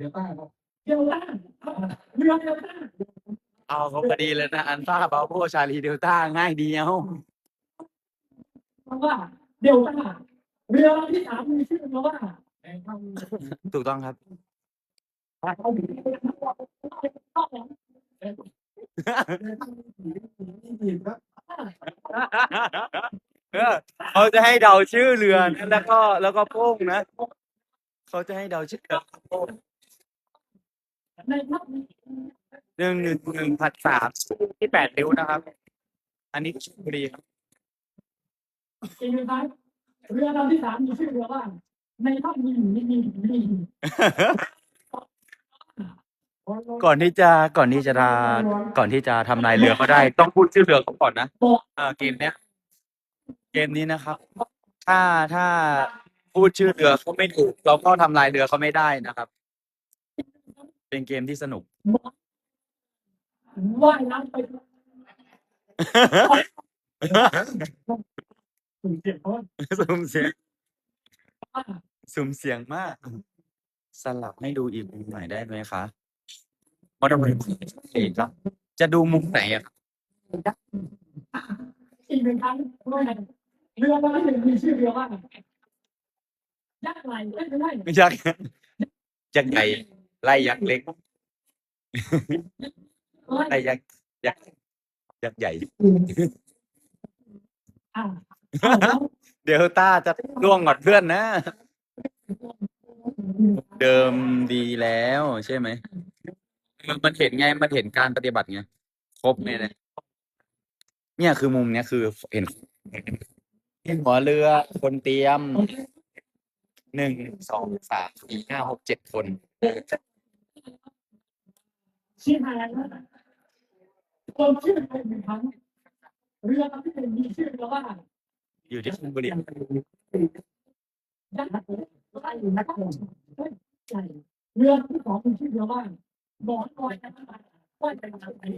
เดลต้าครับเดลต้าเรือเดลต้าเอาก็พอดีเลยนะ อันฟ้าบาโบชาลีเดลต้าง่ายเดียวเพราะว่าเดลต้าเรือลำที่สามมีชื่อว่าแองเข้าถูกต้องครับเขาจะให้เดาชื่อเรือนแล้วก็แล้วก็โป้งนะ เขาจะให้เดาชื่อเรือโป้ง หนึ่งหนึ่งหนึ่งผัดสามที่แปดนิ้วนะครับ อันนี้ชลบุรีครับอีกหนึ่งครั้งเรือลำที่สามมีชื่อเรือว่าในภาพมีมีมีมีก่อนที่จะก่อนที่จะทาก่อนที่จะทำนายเรือก็ได้ ต้องพูดชื่อเรือเขาก่อนนะเออเกมเนี้ย เกมนี้นะครับ ถ้าถ้าพูดชื่อเรือเขาไม่ถูก เราก็ทำลายเรือเขาไม่ได้นะครับ เป็นเกมที่สนุก ว่ายน้ำไปถึงเสียงเขาสุ่มเสียง สุ่มเสียงมาก สลับให้ดูอีกมุมหน่อยได้ไหมคะมาดูเอกครับจะดูมุมไหนอะครับอีกหนึ่งครั้งว่าเรือลำที่หนึ่งมีชื่อเรือว่ายักษ์ไหลไม่ใช่ยักษ์ยักษ์ใหญ่ ไล่ยักษ์เล็ก ไล่ยักษ์ยักษ์ยักษ์ใหญ่อ่าเดลต้าจะล่วงก่อนเพื่อนนะ เดิมดีแล้วใช่ไหม มันมันเห็นไง มันเห็นการปฏิบัติไง ครบเนี่ยนะเนี่ยคือมุมเนี้ยคือเห็นเห็นหัวเรือคนเตรียมหนึ่งสองสามสี่ห้าหกเจ็ดคน ชื่อไทยนะคนชื่อไทยหนึ่งครั้งเรือลำที่หนึ่งมีชื่อเรือว่าอยู่ที่ชลบุรียักษ์ไหลนะครับใช่เรือลำที่สองมีชื่อเรือว่าหมอนลอยนะครับว่าเป็นไอ้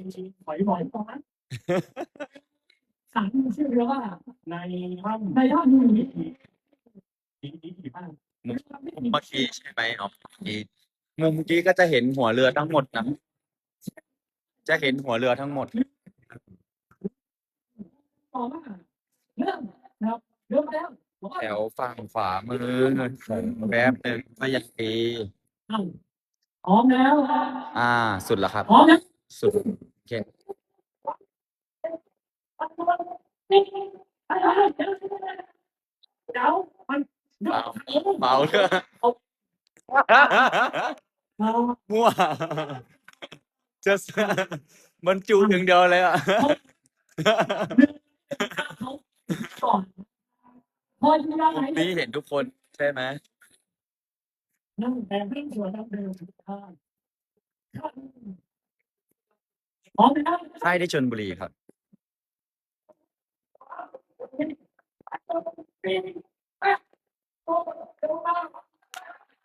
หอยหอยตอนนั้นสามมีชื่อเรือว่าในถ้ำในท่ามีนี้นี้กี่บ้านมุมเมื่อกี้ใช่ไหมอ๋อเมื่อกี้มุมเมื่อกี้ก็จะเห็นหัวเรือทั้งหมดนะ จะเห็นหัวเรือทั้งหมดต่อมาเริ่มนะครับเริ่มแล้วบอกว่าแถวฝั่งขวามือแวบหนึ่งก็ยังดีพร้อมแล้วอ่า สุดแล้วครับ พร้อมแล้วสุดโอเคเดี๋ยวมันเบาเบาเลยมั่ว จะมันจูนอย่างเดียวเลยอะ เขาก่อนพอที่ได้ไหนนี่เห็นทุกคนใช่ไหมนั่งแต่ไม่งสวนั่งเดิมพร้อมแล้ใช่ที่ชนบุรีครับ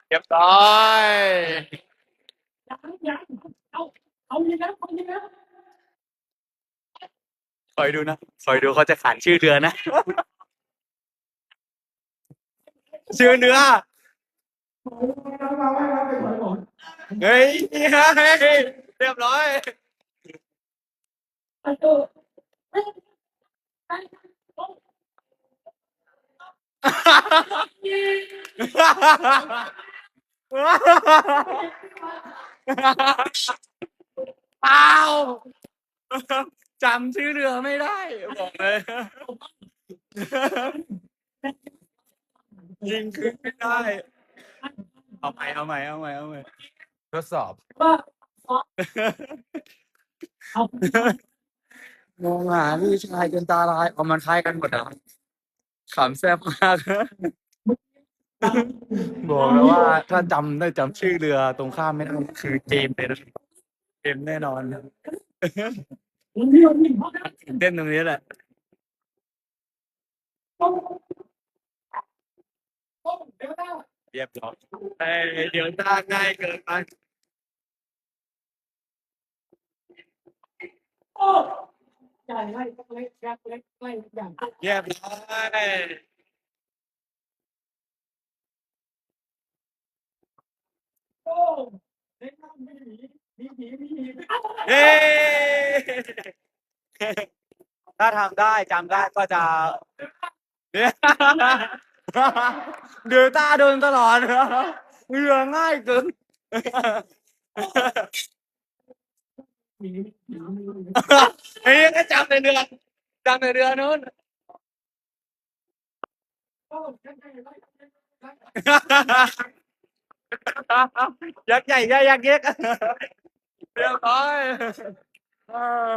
เรียบร้อย ยังยังเอาเอาอย่างนั้นเอาอย่างนั้น คอยดูนะคอยดูเขาจะขานชื่อเรือนะ ชื่อเนื้อเฮ้ยเฮ้ยเรียบร้อยเปล่า จำชื่อเรือไม่ได้ บอกเลยยิงขึ้นไม่ได้ เอาใหม่เอาใหม่เอาใหม่เอาใหม่ทดสอบว่าเอามองหาพี่ชายจนตาลายเอามันคล้ายกันหมดอะขำแซ่บมากบอกแล้วว่า ถ้าจำได้จำชื่อเรือตรงข้ามไม่ได้คือเกมเลยนะเกมแน่นอนวันนี้วันนี้ เพราะนั้นตื่นเต้นตรงนี้แหละต้องต้องเดี๋ยวนะเรียบร้อยเอ้ยเดี๋ยวตาง่ายเกินไปโอ้ใหญ่ไล่เล็กเล็กเล็กเล็กอย่างเรียบร้อยโอ้ในถ้ำไม่มี มีผีมีผีเย้ถ้าทำได้จำได้ก็จะเนี่ยเดือตาโดนตลอดเหงื่อง่ายเกินมีผีมีเฮ้ยก็จำในเดือนจำในเดือนนู้นโอ้ใช่ใช่ใช่ใช่ยักษ์ใหญ่ใหญ่ยักษ์เย็ก เรียบร้อยเออ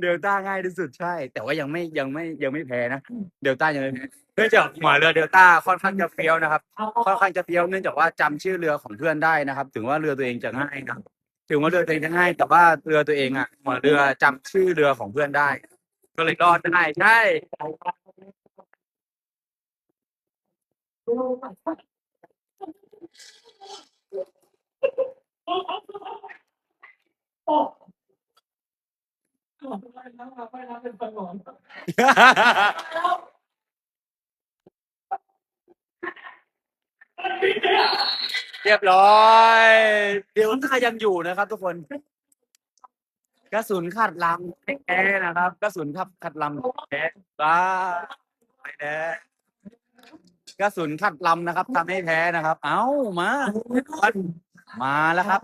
เดลต้าง่ายที่สุดใช่ แต่ว่ายังไม่ยังไม่ยังไม่แพ้นะเดลต้ายังไม่แพ้เนื่องจากหัวเรือเดลต้าค่อนข้างจะเฟี้ยวนะครับค่อนข้างจะเฟี้ยวเนื่องจากว่าจำชื่อเรือของเพื่อนได้นะครับ ถึงว่าเรือตัวเองจะง่ายนะถึงว่าเรือตัวเองจะง่าย แต่ว่าเรือตัวเองอะหัวเรือจำชื่อเรือของเพื่อนได้ ก็เลยรอดได้ใช่ โอ้ไปน้ำไปน้ำเป็นสมองเรียบร้อย เดี๋ยวถ้ายังอยู่นะครับ ทุกคน กระสุนขัดลำแท้นะครับ กระสุนขัดขัดลำแท้บ้าไปแท้กระสุนขัดลำนะครับทำให้แพ้นะครับ เอ้ามา มาแล้วครับ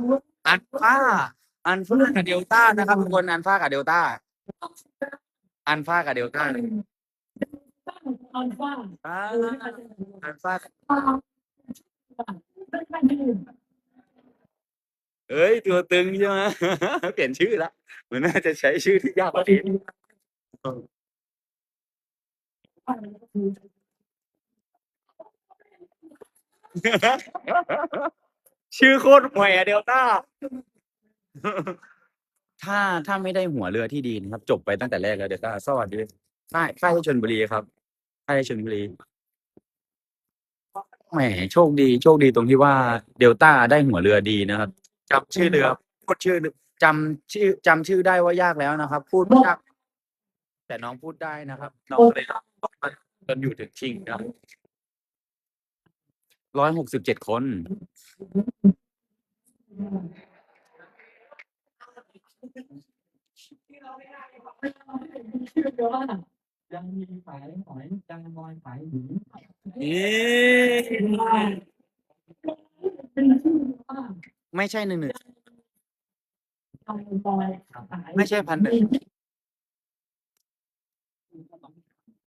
อันฟ้า อันฟ้ากับเดลต้านะครับทุกคนอันฟ้ากับเดลต้า อันฟ้ากับเดลต้าอัลฟาอันฟ้าเอ้ย ตัวตึงใช่ไหมเปลี่ยนชื่อละมันน่าจะใช้ชื่อที่ยากกว่านี้ชื่อโคตรห่วยอะเดลต้า ถ้าถ้าไม่ได้หัวเรือที่ดีนะครับ จบไปตั้งแต่แรกแล้วเดลต้าสวัสดีค่ายค่ายที่ชนบุรีครับค่ายที่ชนบุรีแหมโชคดีโชคดีตรงที่ว่าเดลต้าได้หัวเรือดีนะครับจำชื่อเรือพูดชื่อจำชื่อจำชื่อได้ว่ายากแล้วนะครับ พูดไม่ยากแต่น้องพูดได้นะครับ น้องเลยจนอยู่ถึงชิงนะครับร้อยหกสิบเจ็ดคน ชื่อเดียวว่ายังมีสายหอยยังลอยสายหินเป็นชื่อว่าไม่ใช่หนึ่งหนึ่งยังลอยสายไม่ใช่พันหนึ่ง